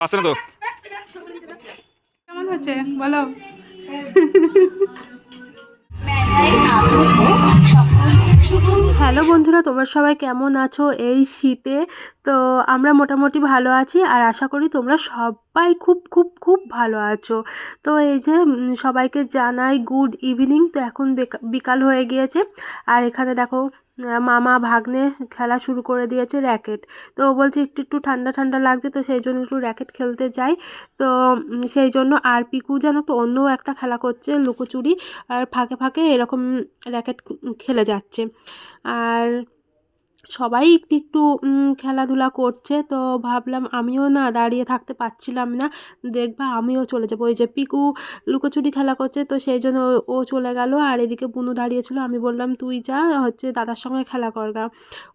আসছে না তো? কেমন হচ্ছে? বলো। হ্যালো বন্ধুরা তোমরা সবাই কেমন আছো? এই শীতে তো আমরা মোটামুটি ভালো আছি আর আশা করি তোমরা সবাই খুব খুব খুব ভালো আছো। তো এই যে সবাইকে জানাই গুড ইভিনিং তো এখন বেকা- বিকাল হয়ে গিয়েছে। আর এখানে দেখো মামা ভাগ্নে খেলা শুরু করে দিয়েছে র্যাকেট। তো ও বলছে, একটু একটু ঠান্ডা ঠান্ডা লাগছে, তো সেই জন্য একটু র্যাকেট খেলতে যাই। তো সেই জন্য আর পিকু যেন তো অন্য একটা খেলা করছে, লুকোচুরি, আর ফাঁকে ফাঁকে এরকম র্যাকেট খেলে যাচ্ছে। আর সবাই একটু একটু খেলাধুলা করছে। তো ভাবলাম আমিও না দাঁড়িয়ে থাকতে পারছিলাম না। দেখবা আমিও চলে যাব। ওই যে পিকু লুকোচুরি খেলা করছে, তো সেই জন্য ও- চলে গেল। আর এদিকে বুনু দাঁড়িয়েছিল। আমি বললাম, তুই যা, হচ্ছে দাদার সঙ্গে খেলা করগা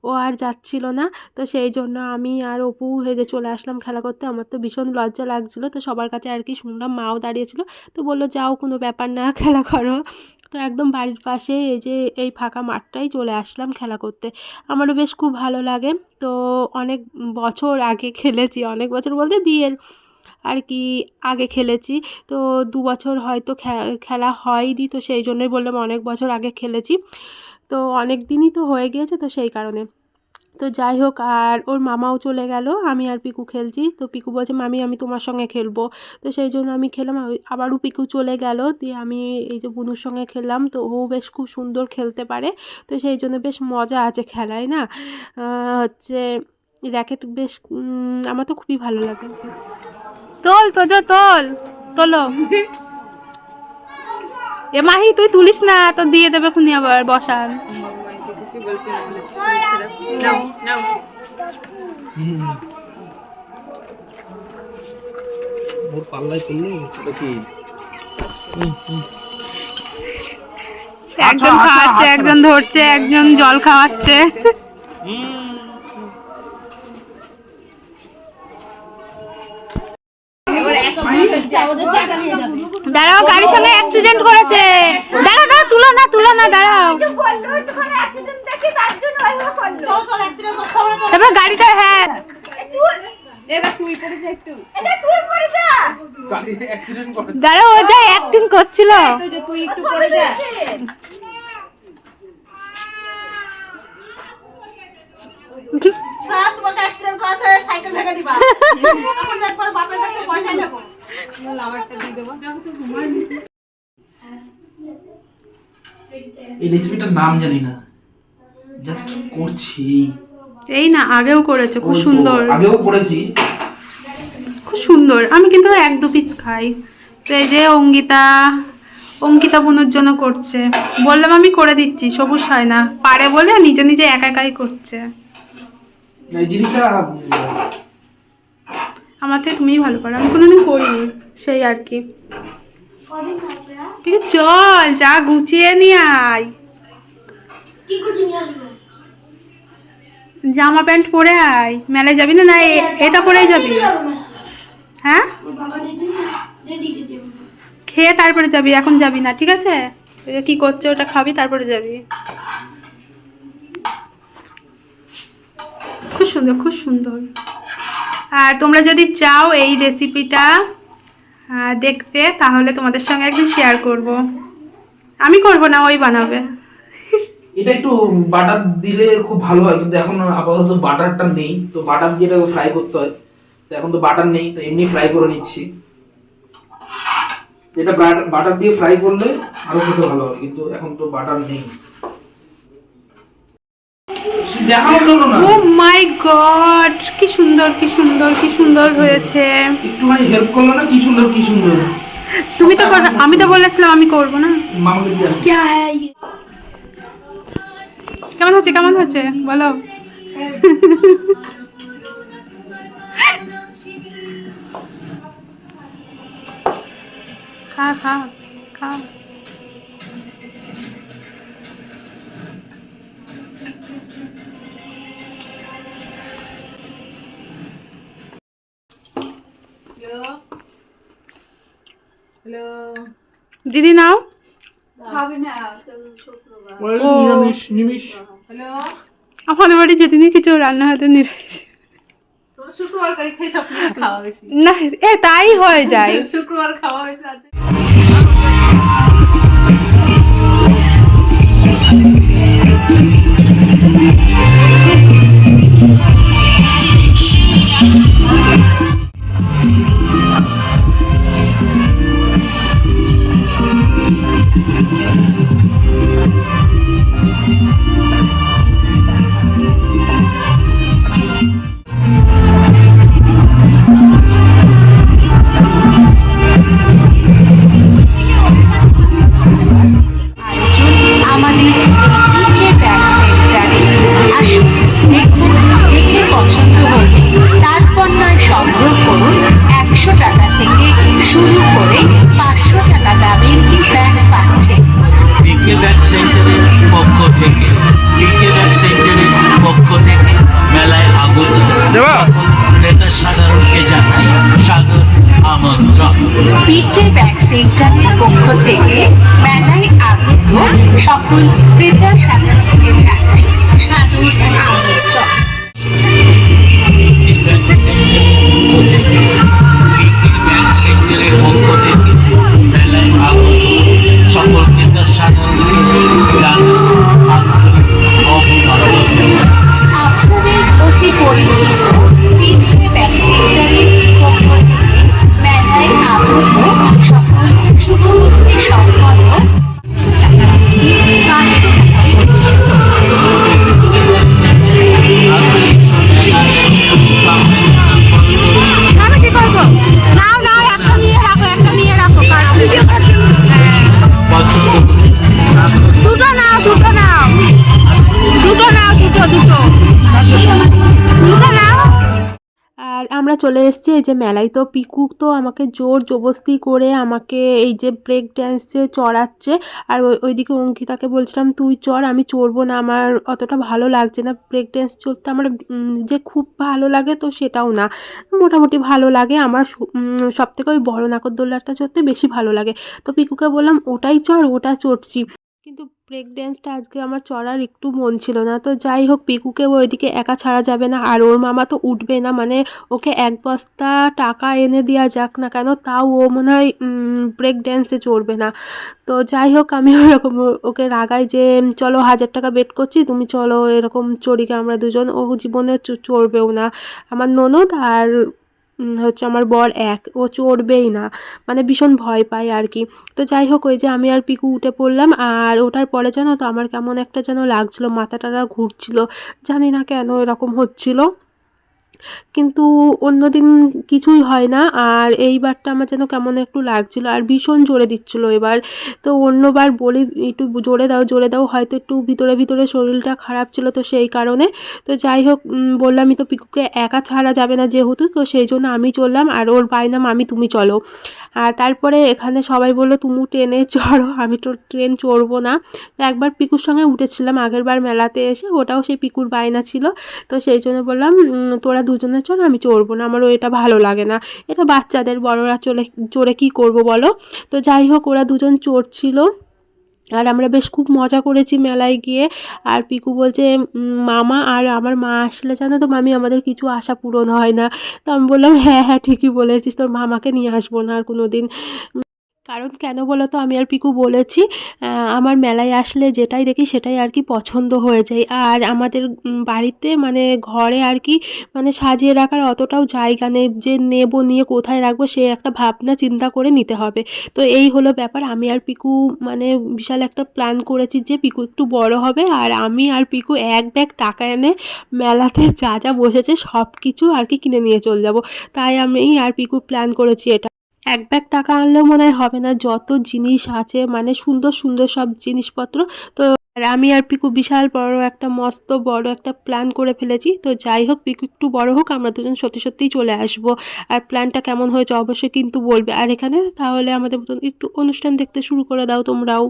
ও আর যাচ্ছিল না। তো সেই জন্য আমি আর অপু হেদে চলে আসলাম খেলা করতে। আমার তো ভীষণ লজ্জা লাগছিল। তো সবার কাছে আর কি শুনলাম, মাও দাঁড়িয়েছিল। তো বলল, যাও, কোনো ব্যাপার না, খেলা করো। তো একদম বাড়ির পাশে এই যে, এই ফাঁকা মাঠটাই চলে আসলাম খেলা করতে। আমারও বেশ খুব ভালো লাগে। তো অনেক বছর আগে খেলেছি, অনেক বছর বলতে বিয়ের আর কি আগে খেলেছি। তো দু বছর হয়তো খেলা হয়নি, তো সেই জন্যই বললাম অনেক বছর আগে খেলেছি। তো অনেক দিনই তো হয়ে গিয়েছে তো সেই কারণে। তো যাই হোক আর ওর মামাও চলে গেল আমি আর পিকু খেলছি। তো পিকু বলছে মামি আমি তোমার সঙ্গে খেলব। তো সেই জন্য আমি খেলাম আবারও পিকু চলে গেল দিয়ে আমি এই যে বুনুর সঙ্গে খেললাম তো ও বেশ খুব সুন্দর খেলতে পারে। তো সেই জন্য বেশ মজা আছে খেলায় না? হচ্ছে র্যাকেট বেশ আমার তো খুবই ভালো লাগে। তোল তো যো তোল তোলো। এ মাহি তুই তুলিস না তো দিয়ে দেবে খুনি আবার বসান। ওর পড়লে কি? একজন খাওয়াচ্ছে একজন ধরছে একজন জল খাওয়াচ্ছে। দাঁড়াও গাড়ির সঙ্গে অ্যাক্সিডেন্ট করেছে। দাঁড়াও দাঁড়াও তুলো না তুলো না দাঁড়াও তারপর গাড়িটা হ্যাঁ অ্যাক্সিডেন্ট করে ও যা অ্যাক্টিং করছিল। এই রেসিপিটার নাম জানি না। জাস্ট করছি। এই না আগেও করেছে খুব সুন্দর। আগেও করেছি। খুব সুন্দর। আমি কিন্তু এক দু পিস খাই। তো এই যে অঙ্কিতা অঙ্কিতা বুনুর জন্য করছে। বললাম আমি করে দিচ্ছি সবুজ হয় না। পারে বলে নিজে নিজে একা একাই করছে। আমার থেকে তুমিই ভালো পারো। আমি কোনোদিন করিনি সেই আর কি। ঠিক চল যা গুছিয়ে নিয়ে আয়। জামা প্যান্ট পরে আয়। মেলায় যাবি না? না এ- এটা পরেই যাবি। হ্যাঁ? খেয়ে তারপরে যাবি এখন যাবি না ঠিক আছে? কি করছে ওটা খাবি তারপরে যাবি। খুব সুন্দর খুব সুন্দর। আর তোমরা যদি চাও এই রেসিপিটা দেখতে তাহলে তোমাদের সঙ্গে একদিন শেয়ার করব। আমি করব না ওই বানাবে। এটা একটু বাটার দিলে খুব ভালো হয় কিন্তু এখন আপাতত বাটারটা নেই তো বাটার যেটা ফ্রাই করতে হয়। তো এখন তো বাটার নেই তো এমনি ফ্রাই করে নিচ্ছি। এটা বাটার দিয়ে ফ্রাই করলে আরও খেতে ভালো হয় কিন্তু এখন তো বাটার নেই। দেখানোর জন্য না? ও মাই গড কি সুন্দর কি সুন্দর কি সুন্দর হয়েছে। একটুখানি হেল্প করল না? কি সুন্দর কি সুন্দর? তুমি তো আমি তো বলেছিলাম আমি করব না। মামাকে দিয়ে আসো। কেমন হচ্ছে কেমন হচ্ছে? বলো। খা খা খা। দিদি নাও। আমাদের বাড়ি যেদিনই কিছু রান্না হাতে নিরামিষ না এ তাই হয়ে যায়। শুক্রবার খাওয়া বেশি সকল ক্রেতা আমরা চলে এসেছি, এই যে মেলায় তো পিকু তো আমাকে জোর জবস্তি করে আমাকে এই যে ব্রেক ড্যান্সে চড়াচ্ছে। আর ওই, ওইদিকে অঙ্কিতাকে বলছিলাম, তুই চড়, আমি চড়বো না, আমার অতটা ভালো লাগছে না ব্রেক ড্যান্স চড়তে। আমার যে খুব ভালো লাগে তো সেটাও না। মোটামুটি ভালো লাগে, আমার সব থেকে ওই বড় নাগরদোল্লাটা চড়তে বেশি ভালো লাগে। তো পিকুকে বললাম, ওটাই চড়, ওটা চড়ছি। কিন্তু ব্রেক ড্যান্সটা আজকে আমার চড়ার একটু মন ছিল না। তো যাই হোক, পিকুকে ওইদিকে একা ছাড়া যাবে না আর ওর মামা তো উঠবে না। মানে ওকে এক বস্তা টাকা এনে দেওয়া যাক না কেন, তাও ও মনে হয় ব্রেক ড্যান্সে চড়বে না। তো যাই হোক, আমি ওরকম ওকে রাগাই যে, চলো হাজার টাকা বেট করছি, তুমি চলো, এরকম চড়িকে আমরা দুজন, ও জীবনে চড়বেও না। আমার ননদ আর হচ্ছে আমার বর এক, ও চড়বেই না। মানে ভীষণ ভয় পায় আর কি তো যাই হোক, ওই যে আমি আর পিকু উঠে পড়লাম, আর ওঠার পরে যেন তো, আমার কেমন একটা যেন লাগছিল মাথাটারা ঘুরছিল। জানি না কেন এরকম হচ্ছিল। কিন্তু অন্যদিন কিছুই হয় না। আর এইবারটা আমার যেন কেমন একটু লাগছিল আর ভীষণ জোরে দিচ্ছিল এবার। তো অন্যবার বলি, একটু জোরে দাও জোরে দাও, হয়তো একটু ভিতরে ভিতরে শরীরটা খারাপ ছিল তো সেই কারণে। তো যাই হোক বললামই তো পিকুকে একা ছাড়া যাবে না যেহেতু, তো সেই জন্য আমি চললাম আর ওর বাইনাম আমি, তুমি চলো। আর তারপরে এখানে সবাই বলল, তুমি ট্রেনে চড়ো, আমি তো ট্রেন চড়বো না। তো একবার পিকুর সঙ্গে উঠেছিলাম আগের বার মেলাতে এসে, ওটাও সেই পিকুর বায়না ছিল। তো সেই জন্য বললাম তোরা দুজনে চল আমি চড়বো না, আমারও এটা ভালো লাগে না। এটা বাচ্চাদের, বড়রা চলে চড়ে কী করব বলো? তো যাই হোক, ওরা দুজন চড়ছিল। আর আমরা বেশ খুব মজা করেছি মেলায় গিয়ে। আর পিকু বলছে মামা আর আমার মা আসলে জানো তো মামি, আমাদের কিছু আশা পূরণ হয় না। তো আমি বললাম হ্যাঁ হ্যাঁ ঠিকই বলেছিস, তোর মামাকে নিয়ে আসব না আর কোনো দিন কারণ কেন বলো তো? আমি আর পিকু বলেছি আমার মেলায় আসলে যেটাই দেখি সেটাই আর কি পছন্দ হয়ে যায়। আর আমাদের বাড়িতে মানে ঘরে আর কি মানে সাজিয়ে রাখার অতটাও জায়গা নেই। যে নেব নিয়ে কোথায় রাখব সে একটা ভাবনা, চিন্তা করে নিতে হবে। তো এই হলো ব্যাপার। আমি আর পিকু মানে বিশাল একটা প্ল্যান করেছি যে পিকু একটু বড় হবে আর আমি আর পিকু এক ব্যাগ টাকা এনে মেলাতে যা যা বসেছে সব কিছু আর কি কিনে নিয়ে চলে যাব। তাই আমি আর পিকু প্ল্যান করেছি এটা। এক ব্যাগ টাকা আনলেও মনে হয় হবে না। যত জিনিস আছে মানে সুন্দর সুন্দর সব জিনিসপত্র। তো আর আমি আর পিকু বিশাল বড় একটা, মস্ত বড় একটা প্ল্যান করে ফেলেছি। তো যাই হোক, পিকু একটু বড় হোক, আমরা দুজন সত্যি সত্যিই চলে আসব। আর প্ল্যানটা কেমন হয়েছে অবশ্যই কিন্তু বলবে। আর এখানে তাহলে আমাদের একটু অনুষ্ঠান দেখতে শুরু করে দাও তোমরাও।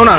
అవునా